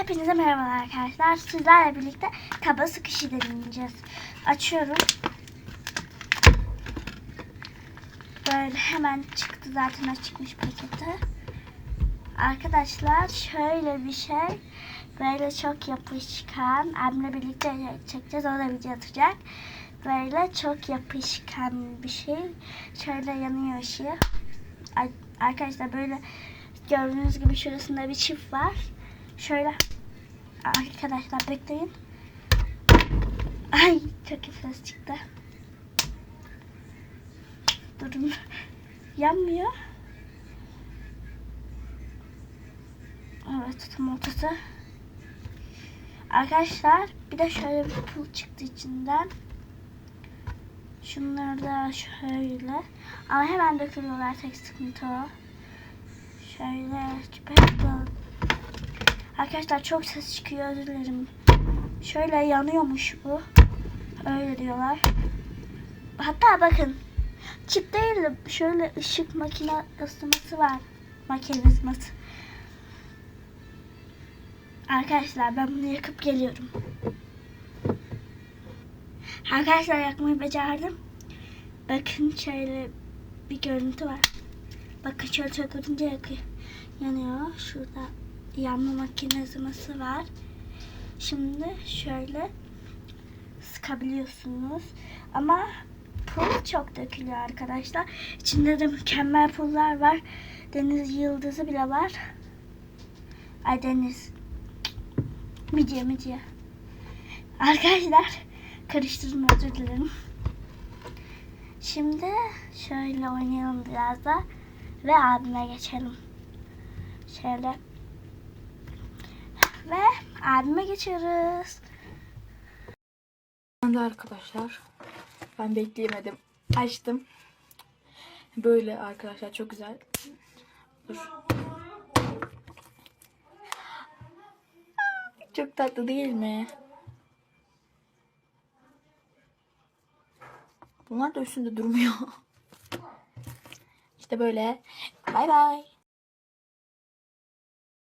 Hepinize merhabalar arkadaşlar. Sizlerle birlikte kaba sıkışı deneyeceğiz. Açıyorum. Böyle hemen çıktı zaten açıkmış paketi. Arkadaşlar şöyle bir şey. Böyle çok yapışkan. Abimle birlikte çekeceğiz. O da video atacak. Böyle çok yapışkan bir şey. Şöyle yanıyor ışığı. Arkadaşlar böyle gördüğünüz gibi şurasında bir çift var. Şöyle arkadaşlar bekleyin. Ay çok ses çıktı. Durun. Yanmıyor. Evet tam ortası. Arkadaşlar bir de şöyle bir pul çıktı içinden. Şunları da şöyle. Ama hemen dökülüyorlar tek sıkıntı o. Şöyle küpe- Arkadaşlar çok ses çıkıyor özür dilerim. Şöyle yanıyormuş bu. Öyle diyorlar. Hatta bakın. Çip değil de şöyle ışık makine ısıtması var. Mekanizması. Arkadaşlar ben bunu yakıp geliyorum. Arkadaşlar yakmayı becerdim. Bakın şöyle bir görüntü var. Bakın şöyle çökünce yakıyor. Yanıyor. Şurada yanma makinesi var. Şimdi şöyle sıkabiliyorsunuz. Ama pul çok dökülüyor arkadaşlar. İçinde de mükemmel pullar var. Deniz yıldızı bile var. Ay deniz. Midye midye. Arkadaşlar karıştırdım özür dilerim. Şimdi şöyle oynayalım biraz da ve abime geçelim. Şöyle ve abime geçiyoruz. Arkadaşlar. Ben bekleyemedim. Açtım. Böyle arkadaşlar çok güzel. Dur. Çok tatlı değil mi? Bunlar da üstünde durmuyor. İşte böyle. Bay bay.